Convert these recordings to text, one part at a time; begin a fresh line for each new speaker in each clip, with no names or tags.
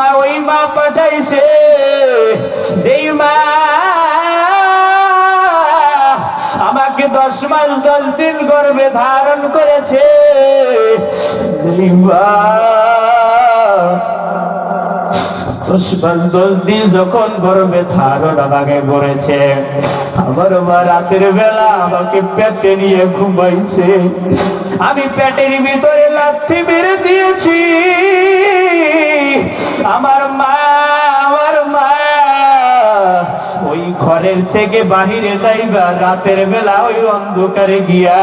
আমার ওই মা পাঠাইছে। যেই মা আমাকে দশ মাস দশ দিন গর্বে ধারণ করেছে। যেই মা যখন গর্ভে ধারণা আমাকে পড়েছে আমার মা রাতের বেলা আমাকে পেটে নিয়ে ঘুমাইছে। আমি পেটের ভিতরে লাথি মেরে দিয়েছি। আমার মা ওই ঘরের থেকে বাহিরে যাইবা, রাতের বেলা ওই অন্ধকারে গিয়া।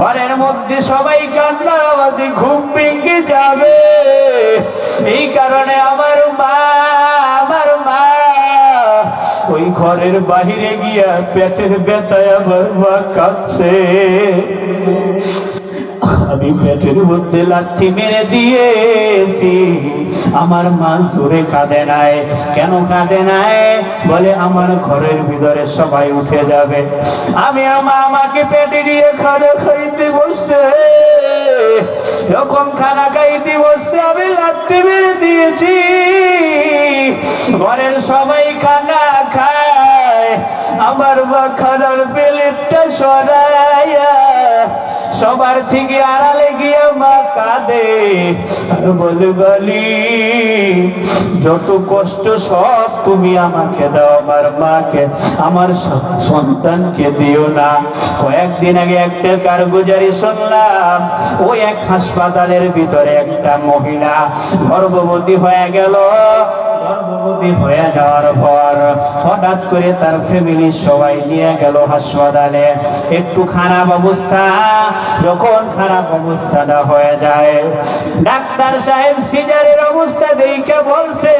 ঘরের মধ্যে সবাই কান্নার আওয়াজে ঘুম ভেঙে যাবে। এই কারণে আমার মা আমার মা, ওই ঘরের বাহিরে গিয়া পেটের ব্যথায় আমার মা কাঁদছে। আমি পেটের মধ্যে লাথি মেরে দিয়েছি। আমার মা জোরে কাঁদে নাই। কেন কাঁদে নাই? বলে আমার ঘরের ভিতরে সবাই উঠে যাবে। আমি আমার আমাকে পেটে দিয়ে খানা খাইতে বসতে যখন খানা খাইতে বসতে আমি লাথি মেরে দিয়েছি। ঘরের সবাই খানা খায়। আমার মা খানার প্লেটটা সরাইয়া সবার থেকে আড়ালে গিয়ে মা কাঁদে। আর বলে, বলি, যত কষ্ট সব তুমি আমাকে দাও, আমার মাকে, আমার সন্তানকে দিও না। কয়েকদিন আগে একটা কারগুজারি শুনলাম, ওই এক হাসপাতালের ভিতরে একটা মহিলা গর্ভবতী হয়ে গেল। গর্ভবতী হয়ে যাওয়ার পর হঠাৎ করে তার ফ্যামিলির সবাই নিয়ে গেল হাসপাতালে। একটু খারাপ অবস্থা, যখন খারাপ অবস্থাটা হয়ে যায়, ডাক্তার সাহেব সিজারের অবস্থা দেখে বলছে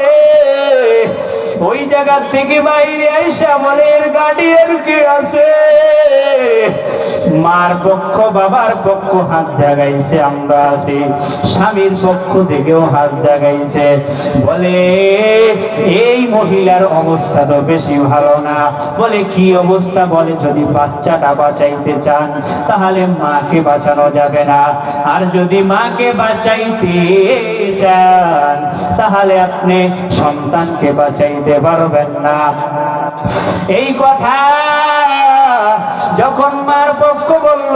ওই জায়গা থেকে বাইরে আইসা এর গার্ডিয়ান কি আছে? মার পক্ষ, বাবার পক্ষ হাত জাগাইছে, আমরা আছি। স্বামীর পক্ষ থেকেও হাত জাগাইছে। বলে, এই মহিলার অবস্থা তো বেশি ভালো না। বলে, কি অবস্থা বলে? যদি বাচ্চাটা বাঁচাইতে চান, তাহলে মাকে বাঁচানো যাবে না। আর যদি মাকে বাঁচাইতে চান, তাহলে আপনি সন্তানকে বাঁচাইতে পারবেন না। এই কথা যখন মার পক্ষ বলল,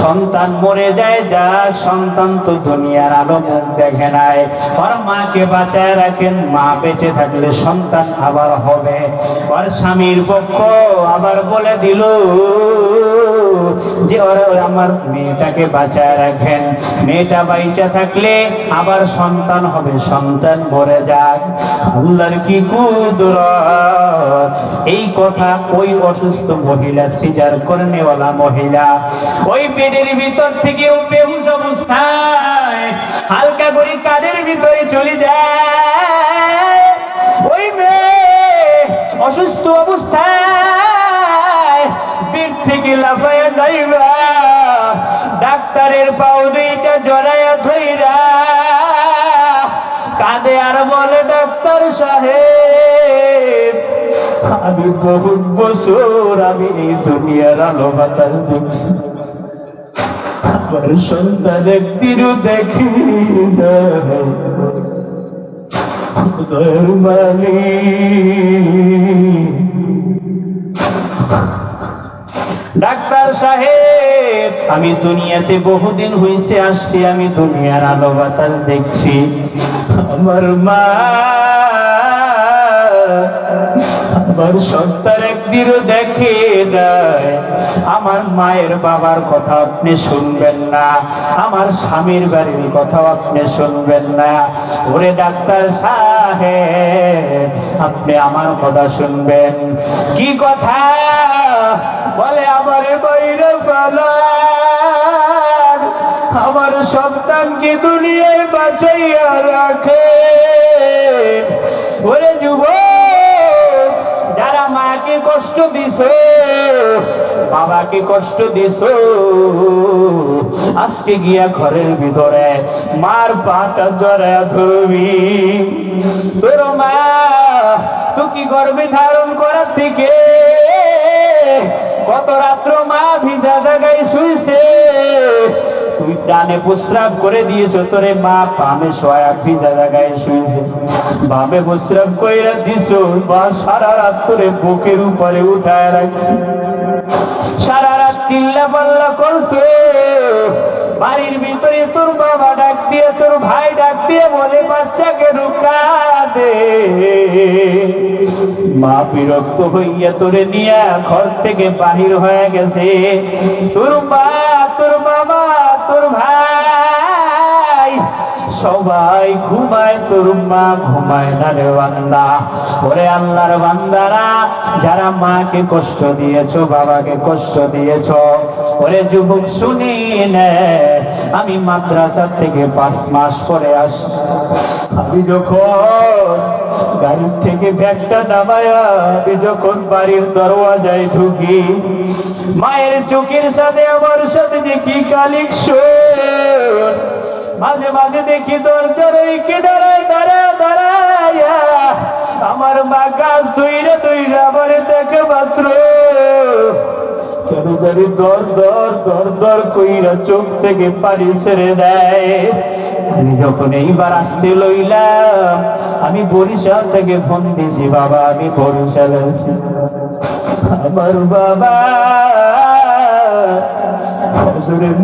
সন্তান মরে যায় যা সন্তান তো দুনিয়ার আলো মুখ দেখে নাই। ওর মাকে বাঁচায় রাখেন, মা বেঁচে থাকলে সন্তান আবার হবে। ওর স্বামীর পক্ষ আবার বলে দিল যে ওরা আমার মেয়েটাকে বাঁচায় রাখেন। মেয়েটা বাইচা থাকলে আবার সন্তান হবে, সন্তান মরে যাক আল্লাহর কি কুদরত? এই কথা ওই অসুস্থ মহিলা সিজার করে নেওয়ালা মহিলা। ওই পেটের ভিতর থেকে ও বেহুশ অবস্থায় হালকা করে কাদের ভিতরে চলে যায়। ওই মেয়ে অসুস্থ অবস্থায় থেকে লাফাইয়া যাইবা ডাক্তারের পাও দুইটা জড়াইয়া ধইরা। কাঁদে আর বলে ডাক্তার সাহেব, আমি বহুত বছর আমি এই দুনিয়ার আলো বাতাস দেখছি। দেখি না ডাক্তার সাহেব আমি দুনিয়াতে বহুদিন হইছে আসছি আমি দুনিয়ার আলো বাতাস দেখছি। আমার মা আমার সন্তান একদিনও দেখে নাই আমার মায়ের বাবার কথা আপনি শুনবেন না। আমার স্বামীর বাড়ির কথা আপনি শুনবেন না। ওরে ডাক্তার সাহেব, আপনি আমার কথা শুনবেন। কি কথা? বলে, আমার বাইরে ফেলার। আমার সন্তানকে দুনিয়ায় বাঁচাইয়া রাখে? ওরে যুবক মাকে কষ্ট দিছ? বাবাকে কষ্ট দিছ? আজকে গিয়া ঘরের ভিতরে মার পাটা জড়া ধরবি। তোর মা, তুই কি গর্বে ধারণ করার থেকে কত রাত্র মা ভিজা জায়গায় শুইছে? তুই ডানে প্রস্রাব করে দিয়েছ, তোরে মা বামে সয়া ভিজা জায়গায় শুয়েছে বামে প্রস্রাব কইরা দিছ মা সারা রাত তোরে বুকের উপরে উঠায় রাখছে। সারা রাত চিল্লা পাল্লা করছে। বাড়ির ভিতরে তোর বাবা ডাক দিয়ে, তোর ভাই ডাক দিয়ে বলে, বাচ্চাকে রুকা দে। মা বিরক্ত হইয়া তোরে নিয়ে ঘর থেকে বাহির হয়ে গেছে। তোর মা, তোর বাবা, তোর ভাই, সবাই ঘুমায়, তোর মা ঘুমায় না রে বান্দা। ওরে আল্লাহর বান্দারা, যারা মাকে কষ্ট দিয়েছ, বাবাকে কষ্ট দিয়েছ, ওরে যুবক শুনি নে, আমি মাদ্রাসা থেকে পাঁচ মাস পরে আস আমি যখন গাড়ির থেকে ব্যাগটা নামায়া আমি যখন বাড়ির দরওয়াজায় ঢুকি। মায়ের চোখের সাথে আমার সাথে দেখি কালেকশন। মাঝে মাঝে দেখি দরজার কে দাঁড়ায় দাঁড়া দাঁড়ায়া আমার মা গাছ দইরা দইরা আমার দেখে মাত্র। কেন জানি দর দর দর দর কইরা চোখ থেকে পানি ছেড়ে দেয়। যখন এইবার আসতে লইলাম, আমি বরিশাল থেকে ফোন দিছি বাবা, আমি বরিশাল আছি। আমার বাবা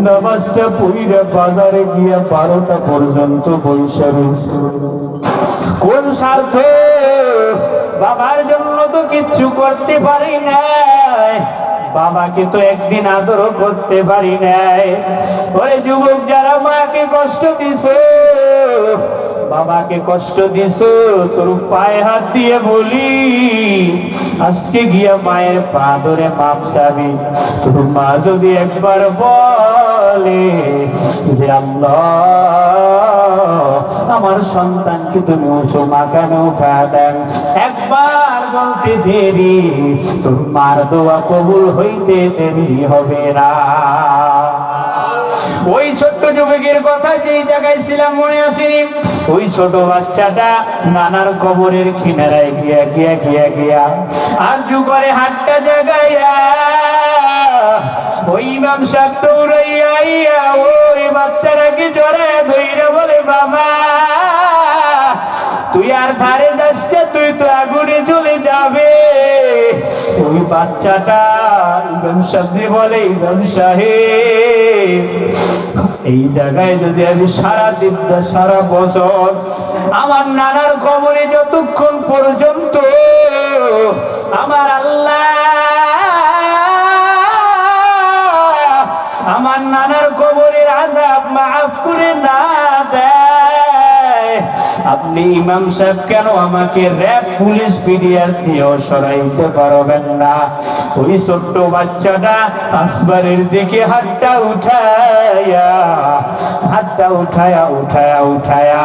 নামাজটা পইরা বাজারে গিয়া বারোটা পর্যন্ত বৈশা রয়েছে কোন স্বার্থ? বাবার জন্য তো কিচ্ছু করতে পারি নাই। বাবাকে তো একদিন আদরও করতে পারি নাই। ওই যুবক যারা মাকে কষ্ট দিছে, বাবাকে কষ্ট দিছো, তোর পায়ে হাত দিয়ে বলি, আজকে গিয়া মায়ের পা ধরে মাপ চাবি। তোর মা যদি একবার বলে যে আল্লাহ আমার সন্তানকে তুমি উঁচু মাকানে উঠা একবার বলতে দেরি তোর মার দোয়া কবুল হইতে দেরি হবে না। ওই ছোট্ট যুবকের কথা যেই জায়গায় ছিলাম মনে আসেনি ওই ছোট বাচ্চাটা নানার কবরের কিনারায় গিয়া গিয়া গিয়া গিয়া আর করে হাতটা জায়গায় ওই ইমাম সাহেব দৌড়াইয়া আইয়া ওই বাচ্চাটাকে জড়ায় ধইরা বলে, বাবা, তুই আর ধারে যাচ্ছে, তুই তো আগুনে চলে যাবে। ওই বাচ্চাটা ইমাম সাহেব বলে, ইমাম সাহেব, এই জায়গায় যদি আমি সারা দিন সারা বছর আমার নানার কবরে যতক্ষণ পর্যন্ত আমার আল্লাহ আমার নানার কবরের আজাব মাফ করে না দেয়। আপনি ইমাম সাহেব কেন আমাকে র্যাব, পুলিশ পিডিয়ার দিয়েও সরাইতে পারবেন না? ওই ছোট্ট বাচ্চাটা আসবারের দিকে হাতটা উঠায়া হাতটা উঠায়া উঠায়া উঠায়া।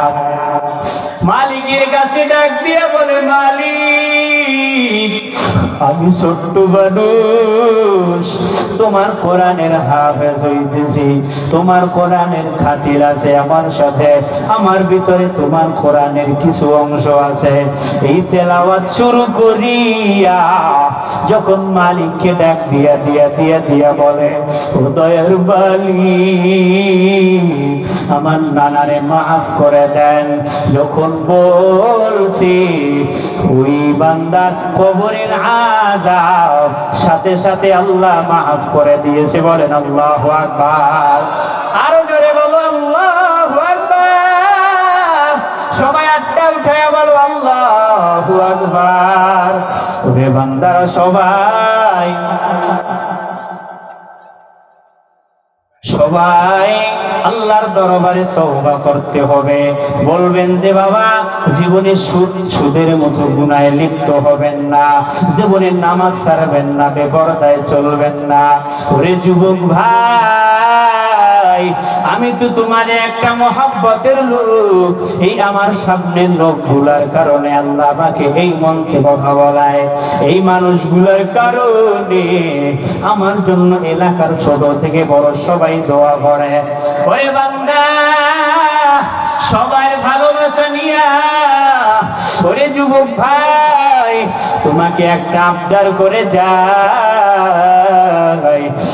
মালিকের কাছে ডাক দিয়ে বলে, মালিক, আমি ছোট্ট মানুষ তোমার কোরআনের হাফেজ হইতেছি, তোমার কোরআনের খাতির আছে আমার সাথে, আমার ভিতরে তোমার কোরআনের কিছু অংশ আছে। এই তেলাওয়াত শুরু করিয়া যখন মালিককে ডাক দিয়া দিয়া দিয়া দিয়া বলে উদয়ের বালি আমার নানারে মাফ করে দেন। যখন বলছি, ওই বান্দার কবরের আজাব সাথে সাথে আল্লাহ মাফ করে দিয়েছে বলেন আল্লাহ আকবার। আরও জোরে বলো, আল্লাহ সবাই আটটা উঠে বলো, আল্লাহ আকবার। ওরে বান্দারা সবাই। সবাই আল্লাহর দরবারে তওবা করতে হবে। বলবেন যে, বাবা, জীবনে সুদ, সুদের মতো গুনায় লিপ্ত হবেন না। জীবনে নামাজ ছাড়বেন না, বেপরদায় চলবেন না। ওরে যুবক ভাই! আমি তো তোমার একটা মহাব্বতের লোক। এই আমার সামনের লোকগুলার কারণে আল্লাহ আমাকে এই মঞ্চে কথা বলায়। এই মানুষগুলোর কারণে আমার জন্য এলাকার ছোট থেকে বড় সবাই দোয়া করে। ওই বান্দা, সবার ভালোবাসা নিয়া, ওরে যুবক ভাই, তোমাকে একটা আবদার করে যা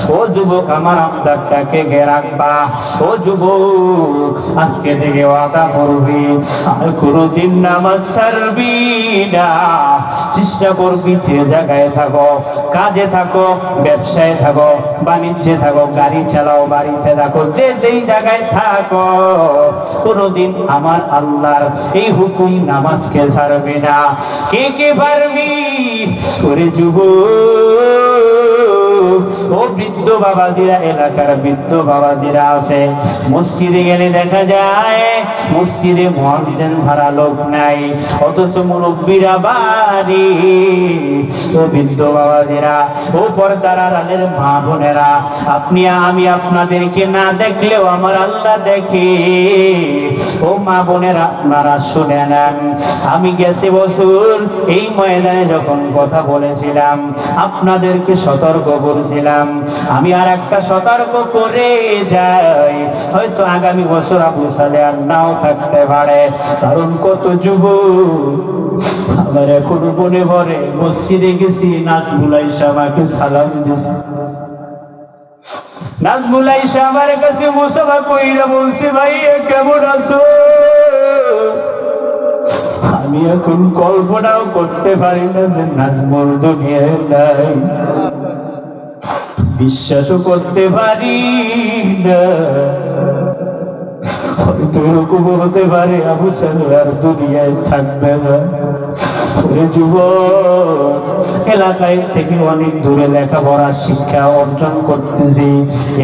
ও যুবক, আমার গে রাখবা। ও যুবক, আজকে থেকে ওয়াদা করবি। আর নামাজ ছাড়বি না। চেষ্টা করবি যে জায়গায় থাকো, কাজে থাকো, ব্যবসায় থাকো, বাণিজ্যে থাকো, গাড়ি চালাও, বাড়িতে থাকো, যে যেই জায়গায় থাকো, কোনোদিন আমার আল্লাহর এই হুকুম নামাজকে ছাড়বি না। কে কে পারবি? করে যুবক ও বৃদ্ধ বাবাজিরা, এলাকার বৃদ্ধ বাবাজিরা আছে। মসজিদে গেলে দেখা যায়, মসজিদে ছাড়া লোক নাই। অথচ মুরব্বীরা বাড়ি। ও বৃদ্ধ বাবাজিরা, ও মা বোনেরা, আপনি, আমি আপনাদেরকে না দেখলেও আমার আল্লাহ দেখে। ও মা বোনেরা, আপনারা শুনে নেন। আমি গেছে বছর এই ময়দানে যখন কথা বলেছিলাম, আপনাদেরকে সতর্ক করেছিলাম আমি আর একটা সতর্ক করে যাই। হয়তো আগামী বছর আবু সালে আর নাও থাকতে পারে। কারণ কত যুব আমার এখন মনে পড়ে, মসজিদে গেছি, নাজমুল আইসা আমাকে সালাম দিছি। আমি এখন কল্পনাও করতে পারি না যে নাজমুল দুনিয়ায় নাই। বিশ্বাসও করতে পারি না। হয়তো এরকম হতে পারে আবু সাহেব দুনিয়ায় থাকবে না। এলাকায় থেকে অনেক দূরে লেখাপড়া শিক্ষা অর্জন করতেছি।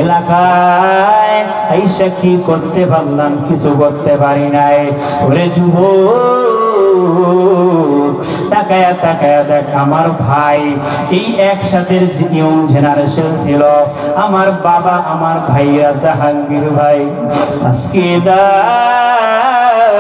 এলাকায় আইসা কি করতে পারলাম, কিছু করতে পারি নাই। ওরে যুবক তাকায়া তাকায়া দেখ আমার ভাই। এই একসাথে ইয়ং জেনারেশন ছিল, আমার বাবা, আমার ভাইয়া জাহাঙ্গীর ভাই। আজকে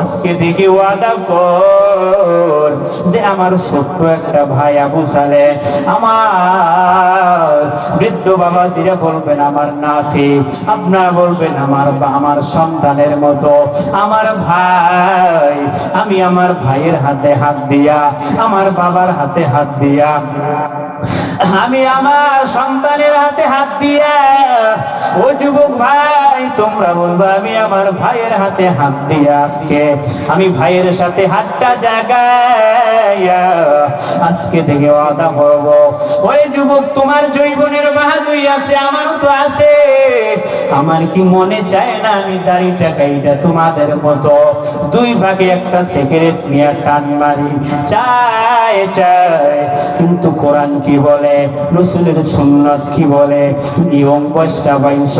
আজকে দেখি ওয়াদা কর যে আমার ছোট্ট একটা ভাই আবু সালে, আমার বৃদ্ধ বাবা জিরা বলবেন আমার নাতি আপনারা বলবেন আমার আমার সন্তানের মতো, আমার ভাই, আমি আমার ভাইয়ের হাতে হাত দিয়া, আমার বাবার হাতে হাত দিয়া, আমি আমার সন্তানের হাতে হাত দিয়া, ও যুবক ভাই তোমরা বলব, আমি আমার ভাইয়ের হাতে হাত দিয়া আজকে, আমি ভাইয়ের সাথে হাতটা জাগাইয়া আজকে থেকে ওয়াদা করব। ওই যুবক, তোমার জৈবনের বাহাদুরি আছে, আমারও তো আছে। আমার কি মনে চায় না আমি দাড়িটা কাইটা তোমাদের মতো? দুই ভাগে একটা সিগারেট নিয়ে টান মারি। চায় চায়, কিন্তু কোরআন কি বলে? রসুলের সুন্নত কি বলে? নিয়ম বয়সটা বাইশ।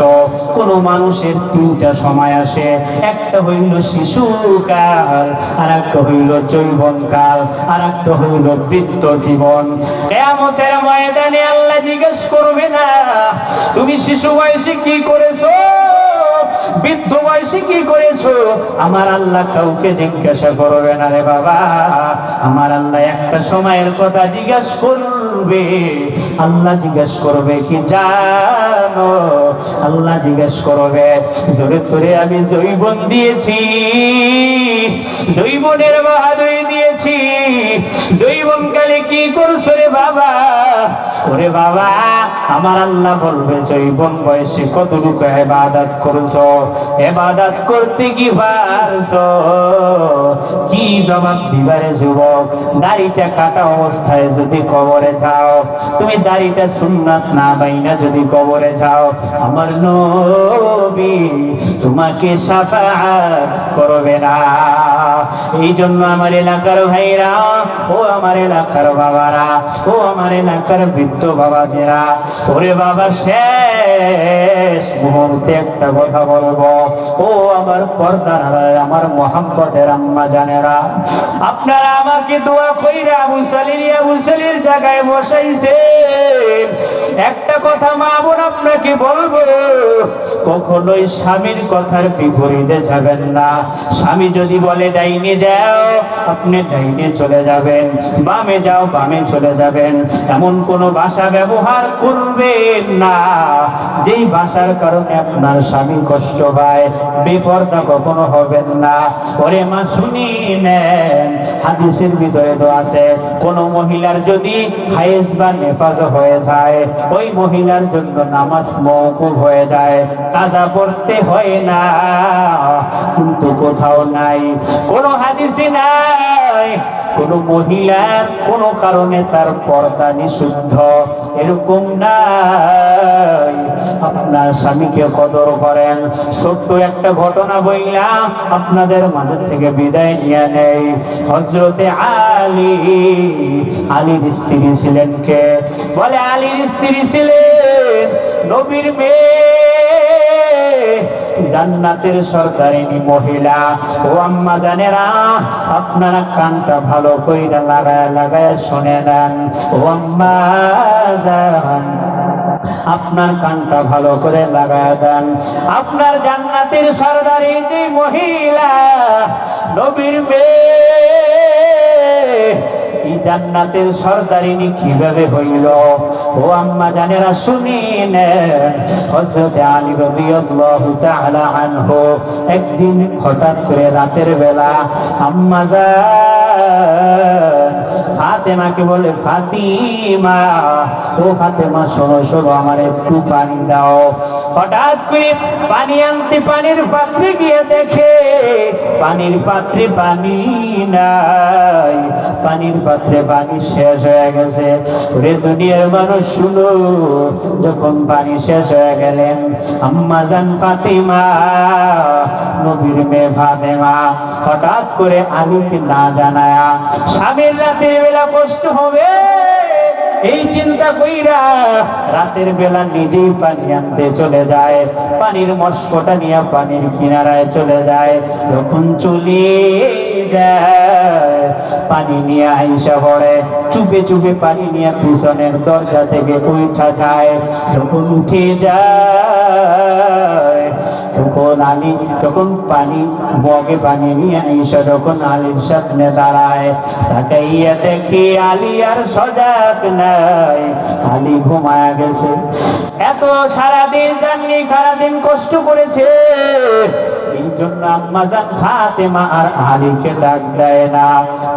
কোন মানুষের তিনটা সময় আসে। একটা হইল শিশুকাল আর একটা হইল যৌবন কাল আর একটা হইল বৃত্ত জীবন। কেমতের ময়দানে আল্লাহ জিজ্ঞেস করবে না, তুমি শিশু বয়সে কি করেছ? বৃদ্ধ বয়সে কি আমার আল্লাহ কাউকে জিজ্ঞাসা করবে না রে বাবা। আমার আল্লাহ একটা সময়ের কথা জিজ্ঞাসা করবে। আল্লাহ জিজ্ঞেস করবে কি জানো? আল্লাহ জিজ্ঞেস করবে, জোরে তোরে আমি জৈবন দিয়েছি, জৈবনের বাহাদুরি দিয়েছি। জৈবন কালে কি করছ রে বাবা? ওরে বাবা, আমার আল্লাহ বলবে, জৈবন বয়সে কতটুকু এবাদাত করছ? এবাদাত করতে কি কি জবাব দিবারে যুবক? দাড়িটা কাটা অবস্থায় যদি কবরে যাও, তুমি দাড়িটা সুন্নাত না বাইনা যদি কবরে যাও, আমার নবী তোমাকে করবে না। এই জন্য আমার এলাকার ভাইরা, ও আমার এলাকার বাবারা, ও আমার এলাকার বৃদ্ধ বাবাজেরা ওরে বাবা, শেষ। মুহূর্তে একটা কথা বলব। ও আমার আমার আম্মা জানেরা, আপনারা আমাকে দোয়া কইরা আবু সালির আবু সালির জায়গায় বসাইছে একটা কথা মা বোন আপনাকে বলব, কখনোই স্বামীর কথার বিপরীতে যাবেন না। স্বামী যদি বলে, ডাইনে যাও, আপনি ডাইনে চলে যাবেন, বামে যাও, বামে চলে যাবেন। এমন কোন ভাষা ব্যবহার করবেন না। যেই ভাষার কারণে আপনার স্বামী কষ্ট পায় বেপর্দা কখনো হবেন না। ওরে মা, শুনি নেন, হাদিসের ভিতরে তো আছে, কোন মহিলার যদি হাইজ বা নেফাজ হয়ে যায়, ওই মহিলার জন্য নামাজ মৌকুব হয়ে যায় কাজা পড়তে হয় না, কিন্তু কোথাও নাই। কোন হাদিসে নাই, কোন মহিলার কোন কারণে তার পর্দা নিষিদ্ধ, এরকম নাই। আপনার স্বামীকে কদর করেন। ছোট্ট একটা ঘটনা বইলাম আপনাদের মাঝে থেকে বিদায় নিয়ে নেই। হজরতে আলী, আলীর স্ত্রী ছিলেন কে? বলে, আলীর স্ত্রী ছিলেন নবীর মেয়ে। জান্নাতের সরকারিনী মহিলা। ও আম্মা জানেরা, আপনারা কানটা ভালো কইরা লাগায় লাগায় শুনে নেন। ও আম্মা জান আপনার কানটা ভালো করে লাগায় দেন। আপনার জান্নাতের যে মহিলা, নবীর জান্নাতের সরদারিনী কীভাবে হইল? ও আম্মা জানেরা শুনিন একদিন হঠাৎ করে রাতের বেলা আম্মা জান ফাতেমাকে বলে, ফাতিমা, ও ফাতেমা, শোনো শোনো, আমার একটু পানি দাও। হঠাৎ করে পানি আনতে পানির পাত্রে গিয়ে দেখে, পানির পাত্রে পানি নাই। পানির পাত্রে পানি শেষ হয়ে গেছে। ওরে দুনিয়ার মানুষ, শুনো, যখন পানি শেষ হয়ে গেলেন, আম্মা জান ফাতিমা, নবীর মেয়ে ফাতেমা, হঠাৎ করে আলীকে না জানায়া, স্বামীর রাতের বেলা কষ্ট হবে। এই চিন্তা কইরা রাতের বেলা নিজেই পানি আনতে চলে যায়। পানির মস্কটা নিয়ে পানির কিনারায় চলে যায়। যখন চলে যায়, পানি নিয়ে আইসা পড়ে। চুপে চুপে পানি নিয়ে পিছনের দরজা থেকে উঠা যায়। যখন উঠে যায় তখন আলী, তখন পানি, বগে পানি নিয়ে আইসা যখন আলীর সামনে দাঁড়ায়। তাকাইয়া দেখি আলী আর সজাগ নাই? আলী ঘুমায়া গেছে। এত সারাদিন জাননি, সারাদিন কষ্ট করেছে।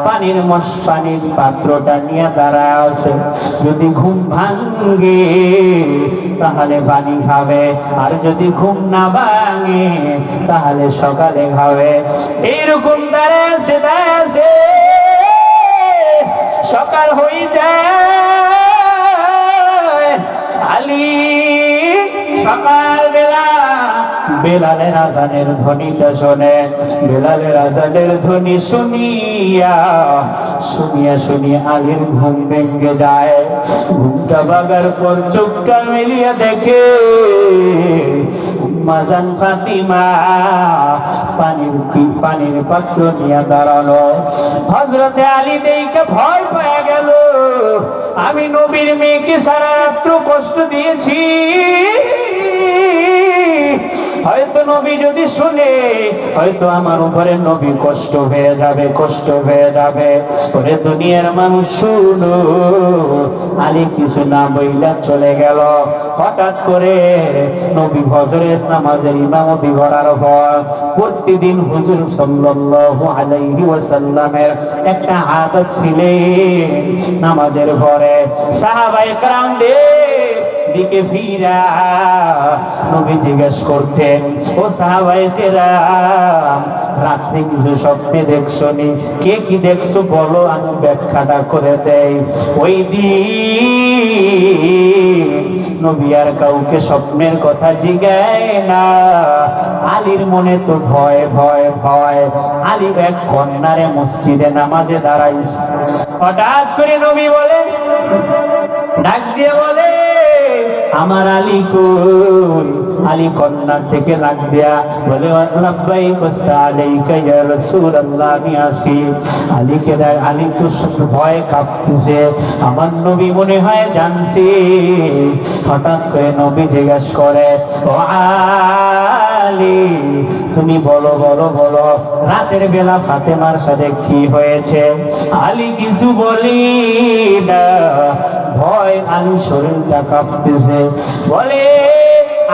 পানির পানির পাত্রটা নিয়ে দাঁড়ায় আছে। যদি ঘুম ভাঙ্গে তাহলে পানি খাবে। আর যদি ঘুম না ভাঙে, তাহলে সকালে দাঁড়ায় আছে দাঁড়ায় আছে সকাল হয়ে যায়। আলী সকাল বেলা বেলালের আজানের ধ্বনিটা শোনে। বেলালের আজানের ধ্বনি শুনিয়া শুনিয়া শুনিয়া আলীর ঘুম ভেঙে যায়। ঘুমটা বাগার পর চোখটা মিলিয়া দেখে মাজান ফাতিমা, পানির পানির পাত্র নিয়ে দাঁড়ানো হজরতে আলী দেইকে ভয় পেয়ে গেল। আমি নবীর মেয়েকে সারা রাত্র কষ্ট দিয়েছি। হয়তো নবী যদি শুনে, হয়তো আমার উপরে নবী কষ্ট হয়ে যাবে, কষ্ট হয়ে যাবে। ওরে দুনিয়ার মানুষ শুনো আলী কিছু না বইলা চলে গেল। হঠাৎ করে নবী ফজরের নামাজের ইমামতি করার পর প্রতিদিন হুজুর সাল্লাল্লাহু আলাইহি ওয়াসাল্লামের একটা আদত ছিলেন নামাজের পরে সাহাবায়ে কেরামদের দিকে ফিরা, নবী জিজ্ঞেস করতেন, ও সাহাবায়ে কেরাম রাত্রে কিছু স্বপ্নে দেখছ নি কে কি দেখছ বলো, আমি ব্যাখ্যাটা করে দেই। ওই দিন নবী আর কাউকে স্বপ্নের কথা জিগায় না। আলীর মনে তো ভয় ভয় ভয়। আলী এক কন্যারে মসজিদে নামাজে দাঁড়াইছে। হঠাৎ করে নবী বলে, ডাক দিয়ে বলে আমার আলী কই? আলী কন্যা থেকে দেয়া বলে আমি আসি। আলীকে দেখ, আলী তো ভয় কাঁপতেছে। আমার নবী মনে হয় জানছি। হঠাৎ করে নবী জিজ্ঞেস করে, ও আলী, তুমি বলো বলো বলো, রাতের বেলা ফাতেমার সাথে কি হয়েছে? আলী কিছু বলি না। ভয় আলী শরীরটা কাঁপতেছে। বলে,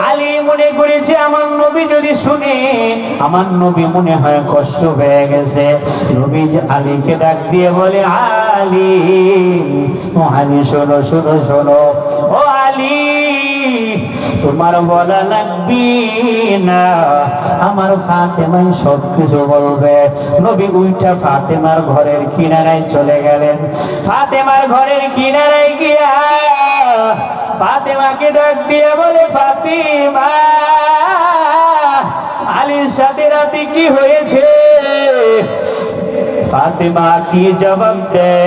আলী মনে করেছে আমার নবী যদি শুনে, আমার নবী মনে হয় কষ্ট হয়ে গেছে। নবী আলীকে ডাক দিয়ে বলে, আলী আলী শোনো শোনো শোনো। ও তোমার বলা লাগবি না। আমার ফাতেমাই সব কিছু বলবে। নবী উইটা ফাতেমার ঘরের কিনারায় চলে গেলেন। ফাতেমার ঘরের কিনারায় গিয়া ফাতেমাকে ডাক দিয়ে বলে, ফাতিমা, আলীর সাথে রাতে কি হয়েছে? ফাতেমা কি জবাব দেয়?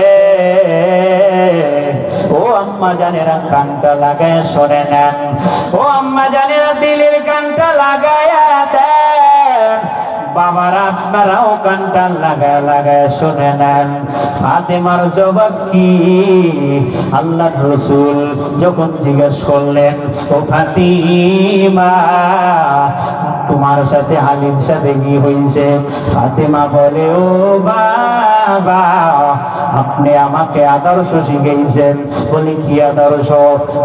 ও আম্মা জানেরা কানটা লাগায় শোনে নেন ও আম্মা জানেরা দিলের কানটা লাগায়া দেন। বাবারা আপনারাও কানটা লাগায় লাগায় শুনে নেন ফাতেমার জবাব কি? আল্লাহ রসুল যখন জিজ্ঞেস করলেন, ও ফাতিমা তোমার সাথে আলীর সাথে কি হয়েছে ফাতেমা বলে, ও বাবা, আপনি আমাকে আদর্শ শিখাইছেন। বলে, কি আদর্শ?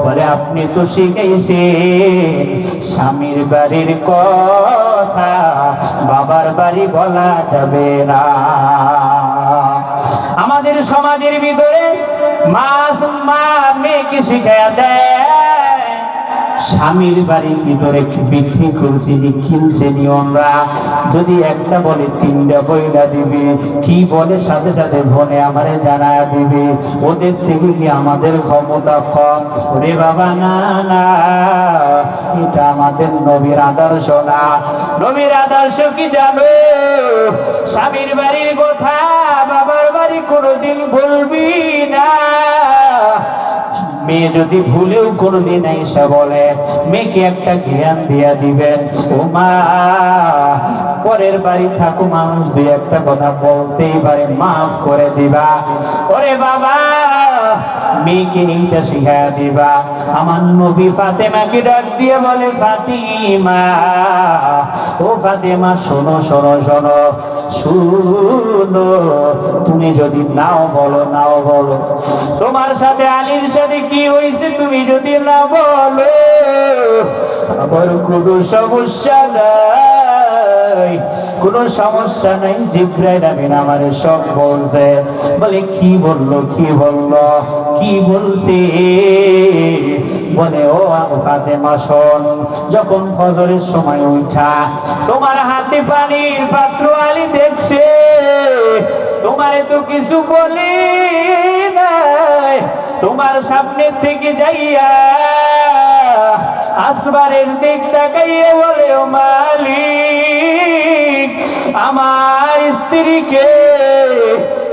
বলে, আপনি তো শিখাইছেন স্বামীর বাড়ির কথা। বাবার বাড়ি বলা যাবে না। আমাদের সমাজের ভিতরে মা মা, মেয়েকে শিখাইয়া দেয়। স্বামীর বাড়ির ভিতরে বিক্রি করছি কিনছে নি আমরা। যদি একটা বলে তিনটা বইলা দিবি, কি বলে সাথে সাথে ফোনে আমারে জানা দিবে? ওদের থেকে কি আমাদের ক্ষমতা কম? রে বাবা, না না, এটা আমাদের নবীর আদর্শ না। নবীর আদর্শ কি জানো? স্বামীর বাড়ির কথা বাবার বাড়ি কোনোদিন বলবি না। মেয়ে যদি ভুলেও কোনোদিন এসে বলে, মেয়েকে একটা জ্ঞান দিয়া দিবেন। মা, পরের বাড়ি থাকু মানুষ দুই একটা কথা বলতেই পারে, মাফ করে দিবা। ওরে বাবা, মেয়েকে শিখা দিবা। আমার নবী ফাতেমাকে ডাক দিয়ে বলে, ফাতিমা, ও ফাতেমা, শোনো শোনো শোনো, শুনো, তুমি যদি নাও বলো নাও বলো। তোমার সাথে আলীর সাথে কি হয়েছে তুমি যদি না বলো? আমার কোনো সমস্যা নাই। কোনো সমস্যা নাই, জিব্রাইল আমিন আমার সব বলছে। বলে, কি বলল কি বলল, কি বলছে? বলে, ও ফাতেমা, শোন, যখন ফজরের সময় উঠা, তোমার হাতে পানির পাত্র আলি দেখছে। তোমারে তো কিছু বলি নাই। তোমার সামনে থেকে যাইয়া আসবারের দিক তাকাইয়ে বলে, ও মালিক, আমার স্ত্রীকে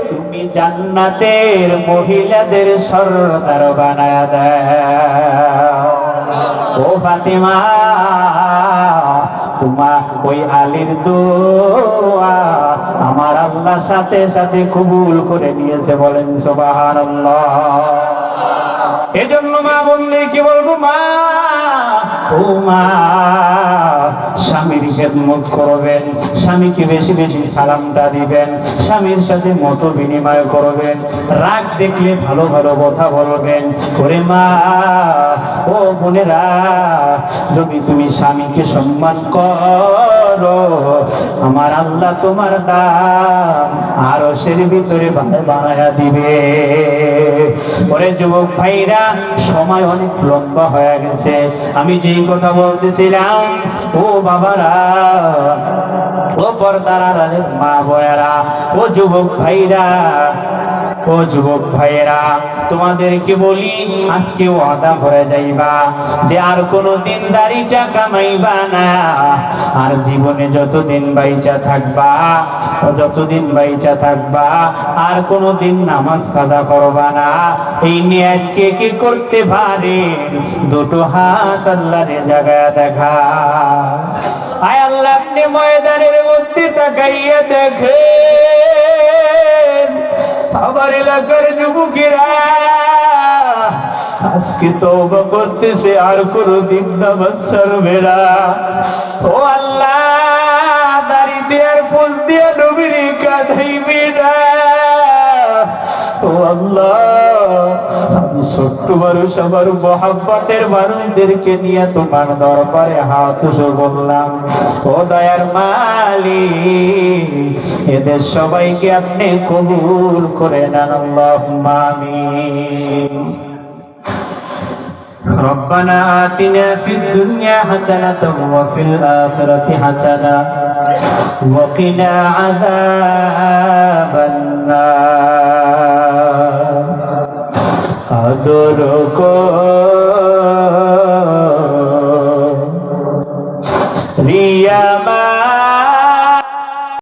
তুমি জান্নাতের মহিলাদের সর্দার বানায় দাও। ও ফাতিমা, তোমা ওই আলীর দোয়া আমার আল্লাহ সাথে সাথে কবুল করে নিয়েছে বলেন সোবাহার এজন্য মা বললে, কি বলব মা? ও মা, স্বামীর খেদমত করবেন, স্বামীকে বেশি বেশি সালামটা দিবেন, স্বামীর সাথে মত বিনিময় করবেন, রাগ দেখলে ভালো ভালো কথা বলবেন। করে মা, ও বোনেরা, যদি তুমি স্বামীকে সম্মান করো আমার আল্লাহ তোমার দাম আরও সের ভিতরে বানায়া দিবে। পরে যুবক ভাইরা, সময় অনেক লম্বা হয়ে গেছে। আমি যেই কথা বলতেছিলাম, ও বাবারা, ও পর্দারা মা বয়ারা ও যুবক ভাইরা ও যুবক ভাইয়েরা, তোমাদেরকে বলি, আজকে ওয়াদা করে যাইবা যে আর কোনো দিন দাড়িটা কামাইবা না। আর জীবনে যতদিন বাইচা থাকবা, যতদিন বাইচা থাকবা, আর কোনো দিন নামাজ কাদা করবা না। এই নিয়ত কে কে করতে পারে? দুটো হাত আল্লাহরে জায়গায় দেখা। আয় আল্লাহ আপনি ময়দানের মধ্যে তাকাইয়া দেখে আমার এলাকার যুবকেরা আজকে তওবা করতেছে, আর কোনো দিন নামাজ ছাড়বে না। ও আল্লাহ, দাড়ি দেওয়ার পোল দিয়া নবীর কাঁধাইবে না ও আল্লাহ আমি ছোট্ট মানুষ আমার মহাব্বতের মানুষদেরকে নিয়ে তোমার দরবারে হাত উঁচু বললাম ও দয়ার মালিক এদের সবাইকে আপনি কবুল করে নেন আল্লাহুম্মা আমিন ربنا آتنا في الدنيا حسنة وفي الآخرة حسنة وقنا عذاب النار আদর রিয়া